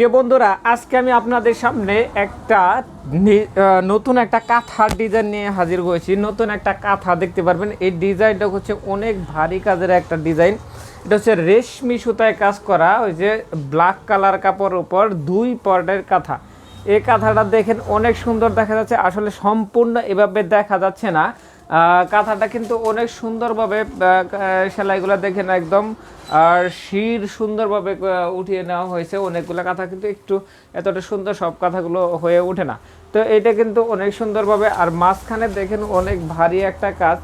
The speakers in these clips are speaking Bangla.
প্রিয় বন্ধুরা, আজকে আমি আপনাদের সামনে একটা নতুন একটা কাঁথার ডিজাইন নিয়ে হাজির হয়েছি। নতুন একটা কাঁথা দেখতে পারবেন। এই ডিজাইনটা হচ্ছে অনেক ভারী কাজের একটা ডিজাইন এটা হচ্ছে রেশমি সুতায় কাজ করা, ওই যে ব্ল্যাক কালার কাপড়ের উপর দুই পর্ডের কাঁথা। এই কাঁথাটা দেখেন অনেক সুন্দর দেখা যাচ্ছে। আসলে সম্পূর্ণ এভাবে দেখা যাচ্ছে না। কাঁথাটা কিন্তু অনেক সুন্দরভাবে সেলাইগুলো দেখেন একদম। আর শির সুন্দরভাবে উঠিয়ে নেওয়া হয়েছে। অনেকগুলো কাঁথা কিন্তু একটু এতটা সুন্দর, সব কাঁথাগুলো হয়ে ওঠে না। তো এটা কিন্তু অনেক সুন্দরভাবে, আর মাঝখানে দেখেন অনেক ভারী একটা কাজ।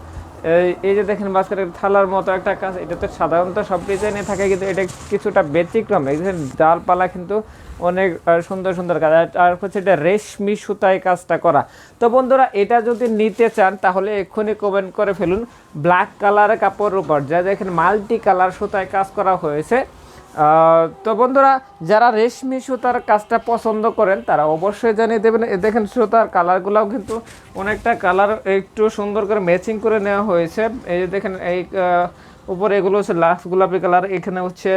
এই যে দেখেন বাস্কেটের থালার মতো একটা কাজ, এটা তো সাধারণত সব ডিজাইনে থাকে, কিন্তু এটা কিছুটা ব্যতিক্রম। যে ডালপালা কিন্তু অনেক সুন্দর সুন্দর কাজ। আর- হচ্ছে এটা রেশমি সুতায় কাজটা করা। তো বন্ধুরা, এটা যদি নিতে চান, তাহলে এক্ষুনি কমেন্ট করে ফেলুন। ব্ল্যাক কালারের কাপড়ের উপর। যা দেখেন মাল্টি কালার সুতায় কাজ করা হয়েছে। তো বন্ধুরা, যারা রেশমি সুতার কাজটা পছন্দ করেন, তারা অবশ্যই জানিয়ে দেবেন। দেখেন, সুতার কালারগুলোও কিন্তু অনেকটা কালার একটু সুন্দর করে ম্যাচিং করে নেওয়া হয়েছে। এই যে দেখেন, এই উপরে এগুলো হচ্ছে লাক্স গোলাপি কালার, এখানে হচ্ছে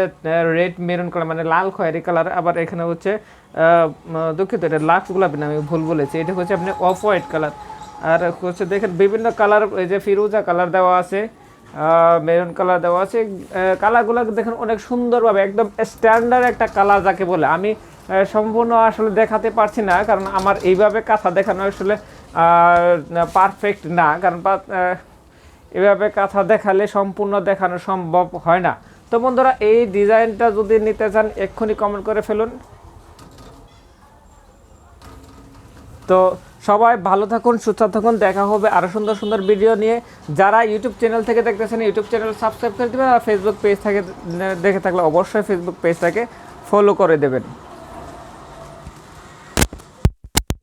রেড মেরুন কালার মানে লাল খয়েরি কালার, আবার এখানে হচ্ছে দুঃখিত, এটা লাক্স গোলাপি না, আমি ভুল বলেছি, এটা হচ্ছে আপনি অফ হোয়াইট কালার। আর হচ্ছে দেখেন, বিভিন্ন কালার, এই যে ফিরোজা কালার দেওয়া আছে। মেরুন কালার দেওয়া আছে। কালারগুলো দেখেন, অনেক সুন্দরভাবে, একদম স্ট্যান্ডার্ড একটা কালার যাকে বলে। আমি সম্পূর্ণ আসলে দেখাতে পারছি না, কারণ আমার এইভাবে কাঁথা দেখানো আসলে পারফেক্ট না। কারণ এভাবে কাঁথা দেখালে, সম্পূর্ণ দেখানো সম্ভব হয় না। তো বন্ধুরা, এই ডিজাইনটা যদি নিতে চান, এক্ষুনি কমেন্ট করে ফেলুন। তো সবাই ভালো থাকুন, সুস্থ থাকুন, দেখা হবে আরও সুন্দর সুন্দর ভিডিও নিয়ে। যারা ইউটিউব চ্যানেল থেকে দেখতেছেন ইউটিউব চ্যানেল সাবস্ক্রাইব করে দেবেন আর ফেসবুক পেজ থেকে, দেখে থাকলে অবশ্যই ফেসবুক পেজটাকে ফলো করে দেবেন।